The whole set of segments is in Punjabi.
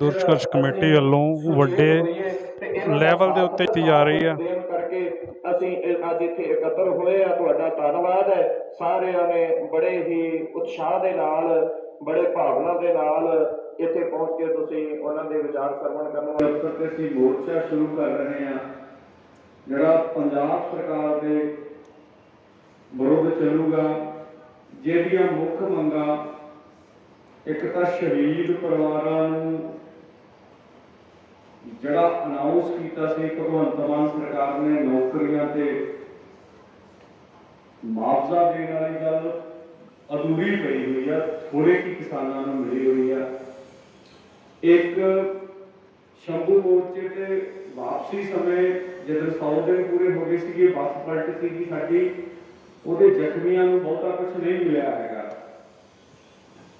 ਮਜ਼ਦੂਰ ਸੰਘਰਸ਼ ਕਮੇਟੀ ਵੱਲੋਂ ਵੱਡੇ ਲੈਵਲ ਦੇ ਉੱਤੇ ਕੀਤੀ ਜਾ ਰਹੀ ਆ ਅਸੀਂ ਅੱਜ ਇੱਥੇ ਇਕੱਤਰ ਹੋਏ ਆ। ਤੁਹਾਡਾ ਧੰਨਵਾਦ ਹੈ। ਸਾਰਿਆਂ ਨੇ ਬੜੇ ਹੀ ਉਤਸ਼ਾਹ ਦੇ ਨਾਲ ਬੜੇ ਭਾਵਨਾ ਦੇ ਨਾਲ ਇੱਥੇ ਪਹੁੰਚ ਕੇ ਤੁਸੀਂ ਉਹਨਾਂ ਦੇ ਵਿਚਾਰ ਸਰਵਣ ਕਰਨ ਵਾਲੇ ਦਫ਼ਤਰ ਤੇ ਅਸੀਂ ਮੋਰਚਾ ਸ਼ੁਰੂ ਕਰ ਰਹੇ ਹਾਂ। ਜਿਹੜਾ ਪੰਜਾਬ ਸਰਕਾਰ ਦੇ ਵਿਰੁੱਧ ਚੱਲੂਗਾ ਜਿਹਦੀਆਂ ਮੁੱਖ ਮੰਗਾਂ ਇੱਕ ਤਾਂ ਸ਼ਹੀਦ ਪਰਿਵਾਰਾਂ ਨੂੰ ਜਿਹੜਾ ਅਨਾਉਂਸ ਕੀਤਾ ਸੀ ਭਗਵੰਤ ਮਾਨ ਸਰਕਾਰ ਨੇ ਨੌਕਰੀਆਂ ਤੇ ਮੁਆਵਜ਼ਾ ਦੇਣ ਵਾਲੀ ਗੱਲ ਅਧੂਰੀ ਪਈ ਹੋਈ ਆ ਥੋੜੇ ਕੀ ਕਿਸਾਨਾਂ ਨੂੰ ਮਿਲੀ ਹੋਈ ਆ। ਇੱਕ ਸ਼ੰਭੂ ਮੋਰਚੇ ਤੇ ਵਾਪਸੀ ਸਮੇਂ ਜਦੋਂ 100 ਦਿਨ ਪੂਰੇ ਹੋ ਗਏ ਸੀਗੇ, ਬੱਸ ਪਲਟ ਸੀਗੀ ਸਾਡੀ, ਉਹਦੇ ਜ਼ਖਮੀਆਂ ਨੂੰ ਬਹੁਤਾ ਕੁਝ ਨਹੀਂ ਮਿਲਿਆ ਹੈਗਾ।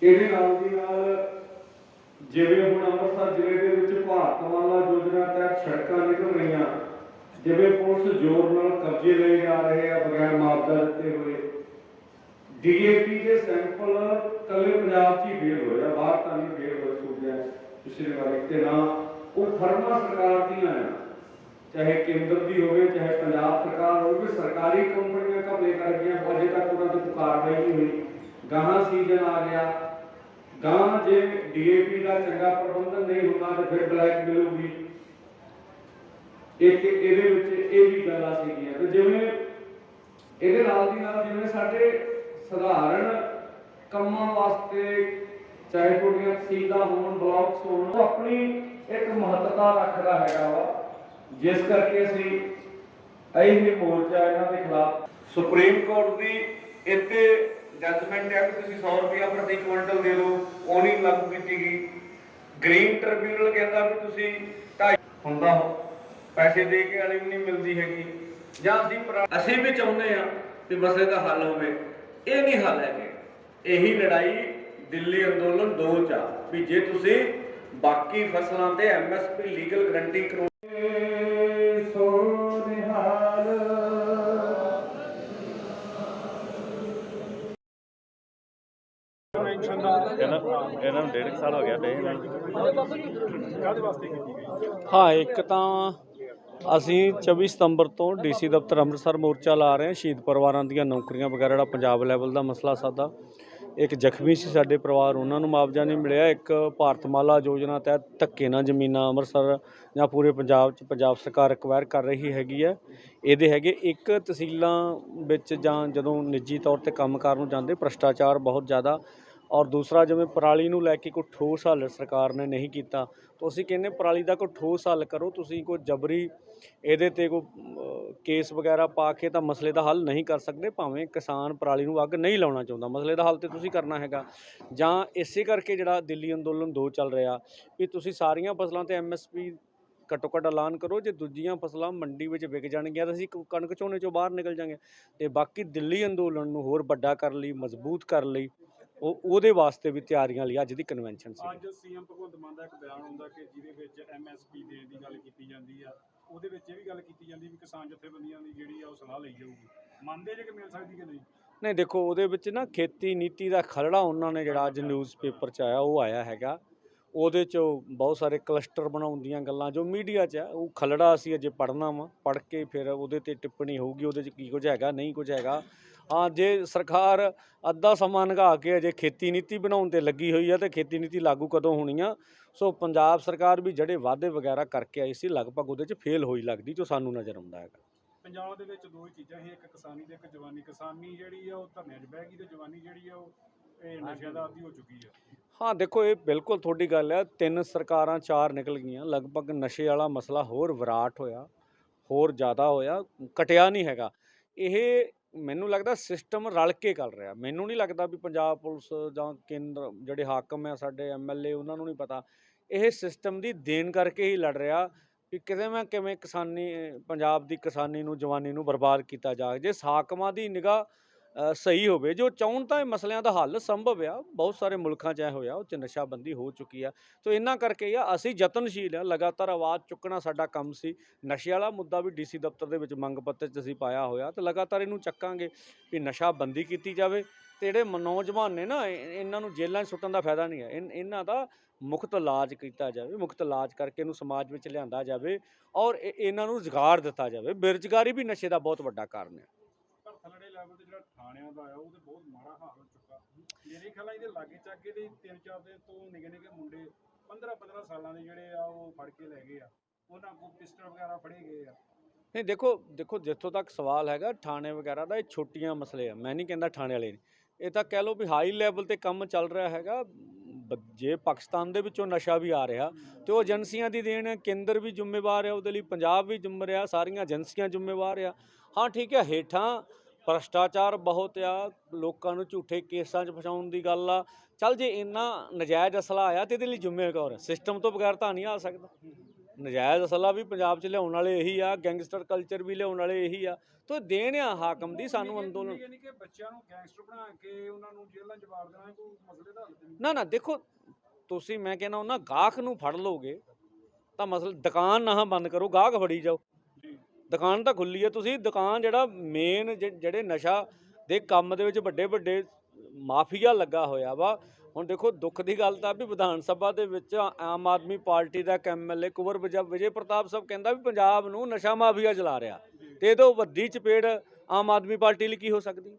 ਇਹਦੇ ਨਾਲ ਦੀ ਨਾਲ ਜਿਵੇਂ ਹੁਣ ਅੰਮ੍ਰਿਤਸਰ ਜ਼ਿਲ੍ਹੇ ਦੇ ਵਿੱਚ ਭਾਰਤਮਾਲਾ ਯੋਜਨਾ ਤਹਿਤ ਸੜਕਾਂ ਨਿਕਲ ਰਹੀਆਂ ਜਿਵੇਂ ਪੁਲਿਸ ਜ਼ੋਰ ਨਾਲ ਕਬਜ਼ੇ ਲਏ ਜਾ ਰਹੇ ਆ ਬਗੈਰ ਮੁਆਵਜ਼ਾ ਦਿੱਤੇ ਹੋਏ। ਡੀਏਪੀ ਦੇ ਸੈਂਪਲ ਕੱਲੇ ਪੰਜਾਬ 'ਚ ਹੀ ਫੇਲ ਹੋਏ ਬਾਹਰ ਤਾਂ ਨਹੀਂ ਫੇਲ ਹੋਏ ਸੂਬਿਆਂ ਪਿਛਲੇ ਵਾਰ ਤੇ ਨਾ। ਉਹ ਫਰਮਾਂ ਸਰਕਾਰ ਦੀਆਂ ਆ ਚਾਹੇ ਕੇਂਦਰ ਦੀ ਹੋਵੇ, ਚਾਹੇ ਪੰਜਾਬ ਸਰਕਾਰ ਹੋਵੇ ਸਰਕਾਰੀ ਕੰਪਨੀਆਂ ਘਪਲੇ ਕਰ ਗਈਆਂ, ਅਜੇ ਤੱਕ ਉਹਨਾਂ ਤੇ ਕਾਰਵਾਈ ਨਹੀਂ ਹੋਈ। ਗਾਹਾਂ ਸੀਜ਼ਨ ਆ ਗਿਆ। ਗਾਹਾਂ ਜੇ ਡੀਏਪੀ ਦਾ ਚੰਗਾ ਪ੍ਰਬੰਧਨ ਨਹੀਂ ਹੁੰਦਾ, ਤਾਂ ਫਿਰ ਬਲੈਕ ਮਿਲੂਗੀ ਇੱਕ ਇਹਦੇ ਵਿੱਚ ਇਹ ਵੀ ਗੱਲਾਂ ਸੀਗੀਆਂ ਤੇ ਜਿਵੇਂ ਇਹਦੇ ਨਾਲ ਦੀ ਨਾਲ ਜਿਵੇਂ ਸਾਡੇ ਸਧਾਰਨ ਕੰਮਾਂ ਵਾਸਤੇ, ਚਾਹੇ ਤੁਹਾਡੀਆਂ ਤਹਿਸੀਲਾਂ ਹੋਣ ਬਲਾਕਸ ਹੋਣ, ਉਹ ਆਪਣੀ ਇੱਕ ਮਹੱਤਤਾ ਰੱਖਦਾ ਹੈਗਾ ਵਾ। ਜਿਸ ਕਰਕੇ ਅਸੀਂ ਇਹ ਮੋਰਚਾ ਇਹਨਾਂ ਦੇ ਖਿਲਾਫ ਸੁਪਰੀਮ ਕੋਰਟ ਦੀ ਇੱਥੇ ਜੱਜਮੈਂਟ ਹੈ ਕਿ ਤੁਸੀਂ 100 ਰੁਪਇਆ ਪ੍ਰਤੀ ਕੁਇੰਟਲ ਦੇ ਦਿਓ, ਉਹ ਨਹੀਂ ਲਾਗੂ ਕੀਤੀ ਗਈ। ਗ੍ਰੀਨ ਟ੍ਰਿਬਿਊਨਲ ਕਹਿੰਦਾ ਵੀ ਤੁਸੀਂ ਢਾਈ ਹੁੰਦਾ ਪੈਸੇ ਦੇ ਕੇ ਵਾਲੀ ਵੀ ਨਹੀਂ ਮਿਲਦੀ ਹੈਗੀ। ਜਾਂ ਅਸੀਂ ਅਸੀਂ ਵੀ ਚਾਹੁੰਦੇ ਆ ਵੀ ਮਸਲੇ ਦਾ ਹੱਲ ਹੋਵੇ। ਇਹ ਨਹੀਂ ਹੱਲ ਹੈਗੇ। ਇਹੀ ਲੜਾਈ ਦਿੱਲੀ ਅੰਦੋਲਨ 2 ਚ ਵੀ ਜੇ ਤੁਸੀਂ ਬਾਕੀ ਫਸਲਾਂ ਤੇ ਐਮਐਸਪੀ ਲੀਗਲ ਗਰੰਟੀ ਕਰੋ ਇਹਨਾਂ ਨੂੰ ਡੇਢ ਸਾਲ ਹੋ ਗਿਆ ਡੇ ਹਾਂ, ਇੱਕ ਤਾਂ ਅਸੀਂ 24 ਸਤੰਬਰ ਤੋਂ ਡੀਸੀ ਦਫ਼ਤਰ ਅੰਮ੍ਰਿਤਸਰ ਮੋਰਚਾ ਲਾ ਰਹੇ ਹਾਂ। ਸ਼ਹੀਦ ਪਰਿਵਾਰਾਂ ਦੀਆਂ ਨੌਕਰੀਆਂ ਵਗੈਰਾ ਜਿਹੜਾ ਪੰਜਾਬ ਲੈਵਲ ਦਾ ਮਸਲਾ ਸਾਡਾ ਇੱਕ ਜ਼ਖਮੀ ਸੀ ਸਾਡੇ ਪਰਿਵਾਰ, ਉਹਨਾਂ ਨੂੰ ਮੁਆਵਜ਼ਾ ਨਹੀਂ ਮਿਲਿਆ। ਇੱਕ ਭਾਰਤਮਾਲਾ ਯੋਜਨਾ ਤਹਿਤ ਧੱਕੇ ਨਾਲ ਜ਼ਮੀਨਾਂ ਅੰਮ੍ਰਿਤਸਰ ਜਾਂ ਪੂਰੇ ਪੰਜਾਬ 'ਚ ਪੰਜਾਬ ਸਰਕਾਰ ਐਕਵਾਇਰ ਕਰ ਰਹੀ ਹੈਗੀ ਹੈ। ਇਹਦੇ ਹੈਗੇ ਇੱਕ ਤਹਿਸੀਲਾਂ ਵਿੱਚ ਜਾਂ ਜਦੋਂ ਨਿੱਜੀ ਤੌਰ ਤੇ ਕੰਮ ਕਰਨ ਨੂੰ ਜਾਂਦੇ, ਭ੍ਰਸ਼ਟਾਚਾਰ ਬਹੁਤ ਜ਼ਿਆਦਾ ਔਰ ਦੂਸਰਾ ਜਿਵੇਂ ਪਰਾਲੀ ਨੂੰ ਲੈ ਕੇ ਕੋਈ ਠੋਸ ਹੱਲ ਸਰਕਾਰ ਨੇ ਨਹੀਂ ਕੀਤਾ, ਤਾਂ ਅਸੀਂ ਕਹਿੰਦੇ ਪਰਾਲੀ ਦਾ ਕੋਈ ਠੋਸ ਹੱਲ ਕਰੋ, ਤੁਸੀਂ ਕੋਈ ਜਬਰੀ ਇਹਦੇ ਤੇ ਕੋਈ ਕੇਸ ਵਗੈਰਾ ਪਾ ਕੇ ਤਾਂ ਮਸਲੇ ਦਾ ਹੱਲ ਨਹੀਂ ਕਰ ਸਕਦੇ, ਭਾਵੇਂ ਕਿਸਾਨ ਪਰਾਲੀ ਨੂੰ ਅੱਗ ਨਹੀਂ ਲਾਉਣਾ ਚਾਹੁੰਦਾ, ਮਸਲੇ ਦਾ ਹੱਲ ਤੇ ਤੁਸੀਂ ਕਰਨਾ ਹੈਗਾ। ਜਾਂ ਇਸੇ ਕਰਕੇ ਜਿਹੜਾ ਦਿੱਲੀ ਅੰਦੋਲਨ 2 ਚੱਲ ਰਿਹਾ, ਵੀ ਤੁਸੀਂ ਸਾਰੀਆਂ ਫਸਲਾਂ ਤੇ ਐਮਐਸਪੀ ਘੱਟੋ ਘੱਟ ਐਲਾਨ ਕਰੋ, ਜੇ ਦੂਜੀਆਂ ਫਸਲਾਂ ਮੰਡੀ ਵਿੱਚ ਵਿਕ ਜਾਣਗੀਆਂ ਤਾਂ ਅਸੀਂ ਕਣਕ ਝੋਨੇ ਚੋਂ ਬਾਹਰ ਨਿਕਲ ਜਾਾਂਗੇ। ਤੇ ਬਾਕੀ ਦਿੱਲੀ ਅੰਦੋਲਨ ਨੂੰ ਹੋਰ ਵੱਡਾ ਕਰਨ ਲਈ, ਮਜ਼ਬੂਤ ਕਰਨ ਲਈ ਉਹ ਉਹਦੇ ਵਾਸਤੇ ਵੀ ਤਿਆਰੀਆਂ ਲਈ ਅੱਜ ਦੀ ਕਨਵੈਨਸ਼ਨ ਸੀ ਅੱਜ ਸੀਐਮ ਭਗਵੰਤ ਮਾਨ ਦਾ ਇੱਕ ਬਿਆਨ ਹੁੰਦਾ ਕਿ ਜਿਹਦੇ ਵਿੱਚ ਐਮਐਸਪੀ ਦੇਣ ਦੀ ਗੱਲ ਕੀਤੀ ਜਾਂਦੀ ਆ ਉਹਦੇ ਵਿੱਚ ਇਹ ਵੀ ਗੱਲ ਕੀਤੀ ਜਾਂਦੀ ਵੀ ਕਿਸਾਨ ਜਥੇਬੰਦੀਆਂ ਦੀ ਜਿਹੜੀ ਆ ਉਹ ਸਲਾਹ ਲਈ ਜਾਊਗੀ। ਮੰਨਦੇ ਜੇ ਕਿ ਮਿਲ ਸਕਦੀ ਕਿ ਨਹੀਂ? ਨਹੀਂ ਦੇਖੋ ਉਹਦੇ ਵਿੱਚ ਨਾ ਖੇਤੀ ਨੀਤੀ ਦਾ ਖਰੜਾ ਉਹਨਾਂ ਨੇ ਜਿਹੜਾ ਅੱਜ ਨਿਊਜ਼ਪੇਪਰ 'ਚ ਆਇਆ ਉਹ ਆਇਆ ਹੈਗਾ। ਉਹਦੇ 'ਚ ਬਹੁਤ ਸਾਰੇ ਕਲਸਟਰ ਬਣਾਉਣ ਦੀਆਂ ਗੱਲਾਂ, ਜੋ ਮੀਡੀਆ 'ਚ ਆ, ਉਹ ਖਲੜਾ ਅਸੀਂ ਅਜੇ ਪੜ੍ਹਨਾ ਵਾ, ਪੜ੍ਹ ਕੇ ਫਿਰ ਉਹਦੇ ਤੇ ਟਿੱਪਣੀ ਹੋਊਗੀ, ਉਹਦੇ 'ਚ ਕੀ ਕੁਝ ਹੈਗਾ, ਨਹੀਂ ਕੁਝ ਹੈਗਾ। ਹਾਂ, ਜੇ ਸਰਕਾਰ ਅੱਧਾ ਸਮਾਂ ਲੰਘਾ ਕੇ ਅਜੇ ਖੇਤੀ ਨੀਤੀ ਬਣਾਉਣ ਤੇ ਲੱਗੀ ਹੋਈ ਆ, ਤੇ ਖੇਤੀ ਨੀਤੀ ਲਾਗੂ ਕਦੋਂ ਹੋਣੀ ਆ, ਸੋ ਪੰਜਾਬ ਸਰਕਾਰ ਵੀ ਜਿਹੜੇ ਵਾਅਦੇ ਵਗੈਰਾ ਕਰਕੇ ਆਈ ਸੀ, ਲਗਭਗ ਉਹਦੇ 'ਚ ਫੇਲ ਹੋਈ ਲੱਗਦੀ, ਜੋ ਸਾਨੂੰ ਨਜ਼ਰ ਆਉਂਦਾ ਹੈਗਾ। ਪੰਜਾਬ ਦੇ ਵਿੱਚ ਦੋ ਹੀ ਚੀਜ਼ਾਂ ਸੀ, ਇੱਕ ਕਿਸਾਨੀ ਤੇ ਇੱਕ ਜਵਾਨੀ। ਕਿਸਾਨੀ ਜਿਹੜੀ ਆ, ਉਹ ਧਰਨਿਆਂ 'ਚ ਬਹਿ ਗਈ ਤੇ ਜਵਾਨੀ ਜਿਹੜੀ ਆ, ਉਹ ਇਹ ਨਸ਼ਿਆਂ ਦਾ ਆਦੀ ਹੋ ਚੁੱਕੀ ਆ। ਹਾਂ, ਦੇਖੋ, ਇਹ ਬਿਲਕੁਲ ਤੁਹਾਡੀ ਗੱਲ ਹੈ। ਤਿੰਨ ਸਰਕਾਰਾਂ, ਚਾਰ ਨਿਕਲ ਗਈਆਂ। ਲਗਭਗ ਨਸ਼ੇ ਵਾਲਾ ਮਸਲਾ ਹੋਰ ਵਿਰਾਟ ਹੋਇਆ, ਹੋਰ ਜ਼ਿਆਦਾ ਹੋਇਆ ਕਟਿਆ ਨਹੀਂ ਹੈਗਾ। ਇਹ ਮੈਨੂੰ ਲੱਗਦਾ ਸਿਸਟਮ ਰਲ ਕੇ ਕਰ ਰਿਹਾ। ਮੈਨੂੰ ਨਹੀਂ ਲੱਗਦਾ ਵੀ ਪੰਜਾਬ ਪੁਲਿਸ ਜਾਂ ਕੇਂਦਰ, ਜਿਹੜੇ ਹਾਕਮ ਆ, ਸਾਡੇ ਐਮਐਲਏ ਉਹਨਾਂ ਨੂੰ ਨਹੀਂ ਪਤਾ। ਇਹ ਸਿਸਟਮ ਦੀ ਦੇਣ ਕਰਕੇ ਹੀ ਲੜ ਰਿਹਾ ਵੀ ਕਿਵੇਂ ਮੈਂ ਕਿਵੇਂ ਕਿਸਾਨੀ, ਪੰਜਾਬ ਦੀ ਕਿਸਾਨੀ ਨੂੰ, ਜਵਾਨੀ ਨੂੰ ਬਰਬਾਦ ਕੀਤਾ ਜਾ ਜੇ ਹਾਕਮਾਂ ਦੀ ਨਿਗਾਹ ਸਹੀ ਹੋਵੇ। ਜੋ ਚਾਹੁਣ ਤਾਂ ਇਹ ਮਸਲਿਆਂ ਦਾ ਹੱਲ ਸੰਭਵ ਆ। ਬਹੁਤ ਸਾਰੇ ਮੁਲਕਾਂ 'ਚ ਇਹ ਹੋਇਆ, ਉਹ 'ਚ ਨਸ਼ਾਬੰਦੀ ਹੋ ਚੁੱਕੀ ਆ। ਸੋ ਇਹਨਾਂ ਕਰਕੇ ਆ, ਅਸੀਂ ਯਤਨਸ਼ੀਲ ਆ। ਲਗਾਤਾਰ ਆਵਾਜ਼ ਚੁੱਕਣਾ ਸਾਡਾ ਕੰਮ ਸੀ। ਨਸ਼ੇ ਵਾਲਾ ਮੁੱਦਾ ਵੀ ਡੀਸੀ ਦਫ਼ਤਰ ਦੇ ਵਿੱਚ ਮੰਗ ਪੱਤਰ 'ਚ ਅਸੀਂ ਪਾਇਆ ਹੋਇਆ। ਤੇ ਲਗਾਤਾਰ ਇਹਨੂੰ ਚੱਕਾਂਗੇ ਵੀ ਨਸ਼ਾਬੰਦੀ ਕੀਤੀ ਜਾਵੇ। ਤੇ ਜਿਹੜੇ ਨੌਜਵਾਨ ਨੇ ਨਾ ਇਹ- ਇਹਨਾਂ ਨੂੰ ਜੇਲ੍ਹਾਂ 'ਚ ਸੁੱਟਣ ਦਾ ਫਾਇਦਾ ਨਹੀਂ ਹੈ। ਇਨ- ਇਹਨਾਂ ਦਾ ਮੁਕਤ ਇਲਾਜ ਕੀਤਾ ਜਾਵੇ, ਮੁਕਤ ਇਲਾਜ ਕਰਕੇ ਇਹਨੂੰ ਸਮਾਜ ਵਿੱਚ ਲਿਆਂਦਾ ਜਾਵੇ ਔਰ ਇਹਨਾਂ ਨੂੰ ਰੁਜ਼ਗਾਰ ਦਿੱਤਾ ਜਾਵੇ। ਬੇਰੁਜ਼ਗਾਰੀ ਵੀ ਨਸ਼ੇ ਦਾ ਬਹੁਤ ਵੱਡਾ ਕਾਰਨ ਹੈ। ਲੈਵਲ ਤੇ ਜਿਹੜਾ ਥਾਣਿਆਂ ਦਾ ਆ, ਉਹ ਤੇ ਬਹੁਤ ਮਾੜਾ ਹਾਲ ਹੋ ਚੁੱਕਾ। ਮੇਰੇ ਖਿਆਲ ਆ ਇਹਦੇ ਲਾਗੇ ਚਾਗੇ ਦੇ ਤਿੰਨ ਚਾਰ ਦਿਨ ਤੋਂ ਨਿੱਕੇ ਨਿੱਕੇ ਮੁੰਡੇ 15 15 ਸਾਲਾਂ ਦੇ ਜਿਹੜੇ ਆ, ਉਹ ਫੜ ਕੇ ਲੈ ਗਏ ਆ। ਉਹਨਾਂ ਕੋਲ ਪਿਸਟਲ ਵਗੈਰਾ ਫੜੇ ਗਏ ਆ। ਨਹੀਂ, ਦੇਖੋ ਦੇਖੋ, ਜਿੱਥੋਂ ਤੱਕ ਸਵਾਲ ਹੈਗਾ, ਥਾਣੇ ਵਗੈਰਾ ਦਾ ਇਹ ਛੋਟੀਆਂ ਮਸਲੇ ਆ। ਮੈਂ ਨਹੀਂ ਕਹਿੰਦਾ ਥਾਣੇ ਵਾਲੇ ਇਹ ਤਾਂ ਕਹਿ ਲਓ ਵੀ ਹਾਈ ਲੈਵਲ ਤੇ ਕੰਮ ਚੱਲ ਰਿਹਾ ਹੈਗਾ। ਜੇ ਪਾਕਿਸਤਾਨ ਦੇ ਵਿੱਚੋਂ ਨਸ਼ਾ ਵੀ ਆ ਰਿਹਾ, ਤੇ ਉਹ ਏਜੰਸੀਆਂ ਦੀ ਦੇਣ ਹੈ, ਕੇਂਦਰ ਵੀ ਜ਼ਿੰਮੇਵਾਰ ਹੈ, ਉਹਦੇ ਲਈ ਪੰਜਾਬ ਵੀ ਜ਼ਿੰਮੇਵਾਰ ਰਿਹਾ ਸਾਰੀਆਂ ਏਜੰਸੀਆਂ ਜ਼ਿੰਮੇਵਾਰ ਆ। ਹਾਂ, ਠੀਕ ਹੈ, ਹੇਠਾਂ ਭ੍ਰਸ਼ਟਾਚਾਰ ਬਹੁਤ ਆ ਲੋਕਾਂ ਨੂੰ ਝੂਠੇ ਕੇਸਾਂ 'ਚ ਫਸਾਉਣ ਦੀ ਗੱਲ ਆ। ਚੱਲ ਜੇ ਇੰਨਾ ਨਜਾਇਜ਼ ਅਸਲਾ ਆਇਆ ਤੇ ਇਹਦੇ ਲਈ ਜ਼ਿੰਮੇਵਾਰ ਹੈ ਸਿਸਟਮ ਤੋਂ ਬਗੈਰ ਤਾਂ ਨਹੀਂ ਆ ਸਕਦਾ। ਨਜਾਇਜ਼ ਅਸਲਾ ਵੀ ਪੰਜਾਬ 'ਚ ਲਿਆਉਣ ਵਾਲੇ ਇਹੀ ਆ ਗੈਂਗਸਟਰ ਕਲਚਰ ਵੀ ਲਿਆਉਣ ਵਾਲੇ ਇਹੀ ਆ। ਤੋ ਦੇਣ ਆ ਹਾਕਮ ਦੀ ਸਾਨੂੰ ਅੰਦੋਲਨ। ਯਾਨੀ ਕਿ ਬੱਚਿਆਂ ਨੂੰ ਗੈਂਗਸਟਰ ਬਣਾ ਕੇ ਉਹਨਾਂ ਨੂੰ ਜੇਲ੍ਹਾਂ 'ਚ ਵਾਰ ਦੇਣਾ ਕੋਈ ਮਸਲੇ ਦਾ ਹੱਲ ਨਹੀਂ। ਨਾ ਨਾ ਦੇਖੋ ਤੁਸੀਂ ਮੈਂ ਕਹਿੰਦਾ ਉਹਨਾਂ ਗਾਹਕ ਨੂੰ ਫੜ ਲਓਗੇ ਤਾਂ ਮਸਲ ਦੁਕਾਨ ਨਾ ਬੰਦ ਕਰੋ ਗਾਹਕ ਫੜੀ ਜਾਓ। ਦੁਕਾਨ ਤਾਂ ਖੁੱਲੀ ਹੈ ਤੁਸੀਂ ਦੁਕਾਨ ਜਿਹੜਾ ਮੇਨ ਜਿਹੜੇ ਨਸ਼ਾ ਦੇ ਕੰਮ ਦੇ ਵਿੱਚ ਵੱਡੇ ਵੱਡੇ ਮਾਫੀਆ ਲੱਗਾ ਹੋਇਆ ਵਾ। ਹੁਣ ਦੇਖੋ ਦੁੱਖ ਦੀ ਗੱਲ ਤਾਂ ਵੀ ਵਿਧਾਨ ਸਭਾ ਦੇ ਵਿੱਚ ਆਮ ਆਦਮੀ ਪਾਰਟੀ ਦਾ ਇੱਕ ਐਮਐਲਏ ਕੁਵਰ ਵਿਜੇ ਵਿਜੇ ਪ੍ਰਤਾਪ ਸਾਹਿਬ ਕਹਿੰਦਾ ਵੀ ਪੰਜਾਬ ਨੂੰ ਨਸ਼ਾ ਮਾਫੀਆ ਚਲਾ ਰਿਹਾ। ਤੇ ਇਹ ਤੋਂ ਵੱਡੀ ਚਪੇੜ ਆਮ ਆਦਮੀ ਪਾਰਟੀ ਲਈ ਕੀ ਹੋ ਸਕਦੀ?